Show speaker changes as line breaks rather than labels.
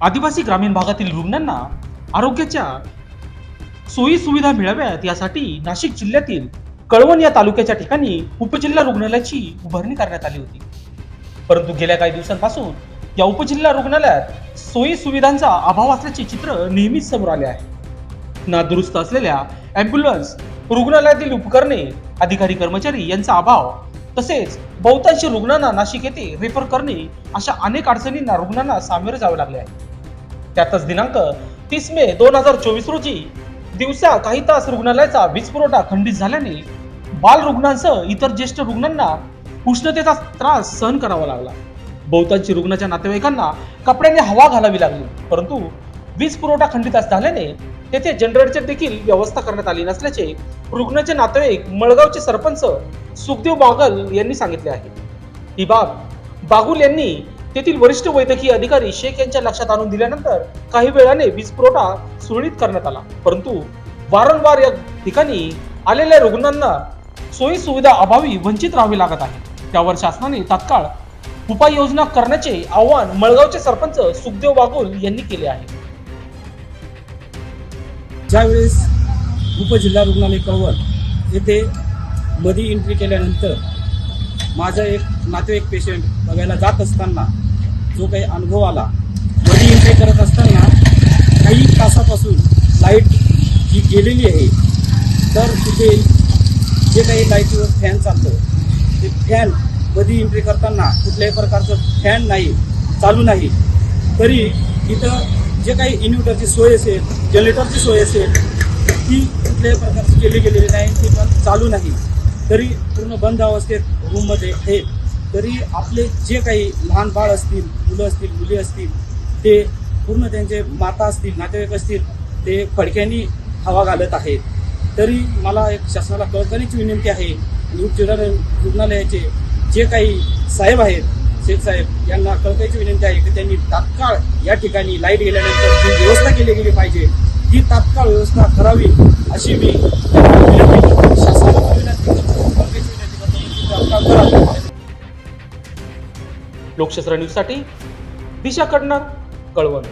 आदिवासी ग्रामीण भागातील रुग्णांना आरोग्याच्या सोयी सुविधा मिळाव्यात यासाठी नाशिक जिल्ह्यातील कळवण या तालुक्याच्या ठिकाणी उपजिल्हा रुग्णालयाची उभारणी करण्यात आली होती. परंतु गेल्या काही दिवसांपासून या उपजिल्हा रुग्णालयात सोयी सुविधांचा अभाव असल्याचे चित्र नेहमीच समोर आले आहे. ना दुरुस्त असलेल्या ॲम्ब्युलन्स रुग्णालयातील उपकरणे अधिकारी कर्मचारी यांचा अभाव तसेच बहुतांश रुग्णांना नाशिक येथे रेफर करणे अशा अनेक अडचणींना रुग्णांना सामोरे जावे लागले आहे. त्यातच दिनांक तीस मे दोन हजार चोवीस रोजी दिवसा काही तास रुग्णालयाचा वीज पुरवठा खंडित झाल्याने बाल रुग्णांसह इतर ज्येष्ठ रुग्णांना उष्णतेचा त्रास सहन करावा लागला. बहुतांशी रुग्णाच्या नातेवाईकांना कपड्याने हवा घालावी लागली परंतु वीज पुरवठा खंडित झाल्याने तेथे जनरेटरची देखील व्यवस्था करण्यात आली नसल्याचे रुग्णाचे नातेवाईक मळगावचे सरपंच सुखदेव बागल यांनी सांगितले आहे. ही बाब बागुल यांनी तेथील वरिष्ठ वैद्यकीय अधिकारी शेख यांच्या लक्षात आणून दिल्यानंतर काही वेळाने वीज पुरवठा सुरळीत करण्यात आला. परंतु वारंवार या ठिकाणी आलेल्या रुग्णांना सोयी सुविधा अभावी वंचित राहावी लागत आहे. त्यावर शासनाने तात्काळ उपाययोजना करण्याचे आवाहन मळगावचे सरपंच सुखदेव वाघोल यांनी केले आहे.
ज्यावेळेस उपजिल्हा रुग्णालय कव्हर येथे मधी एंट्री केल्यानंतर माझा एक नातेवाईक पेशंट बघायला जात असताना जो काही अनुभव आला मधी एंट्री करत असताना काही तासापासून लाइट जी गेलेली आहे तर तिथे जे काही लाईटीवर फॅन चालतं ते फॅन कधी एंट्री करताना कुठल्याही प्रकारचं फॅन नाही चालू नाही. तरी इथं जे काही इन्व्हर्टरची सोय असेल जनरेटरची सोय असेल ती कुठल्याही प्रकारची केली गेलेली नाही ती पण चालू नाही. तरी पूर्ण बंद अवस्थेत रूममध्ये हे तरी आपले जे काही लहान बाळ असतील मुलं असतील मुली असतील ते पूर्ण त्यांचे माता असतील नातेवाईक असतील ते फडक्यांनी हवा घालत आहेत. तरी मला एक शासनाला कळकळीची विनंती आहे आणि रुग्णालयाचे जे काही साहेब आहेत शेख साहेब यांना कळकळीची विनंती आहे की त्यांनी तात्काळ या ठिकाणी लाइट गेल्यानंतर जी व्यवस्था केली गेली पाहिजे ती तात्काळ व्यवस्था करावी अशी मी विनंती शासनाला
लोकशास्त्र न्यूजसाठी दिशा कडणार कळवण.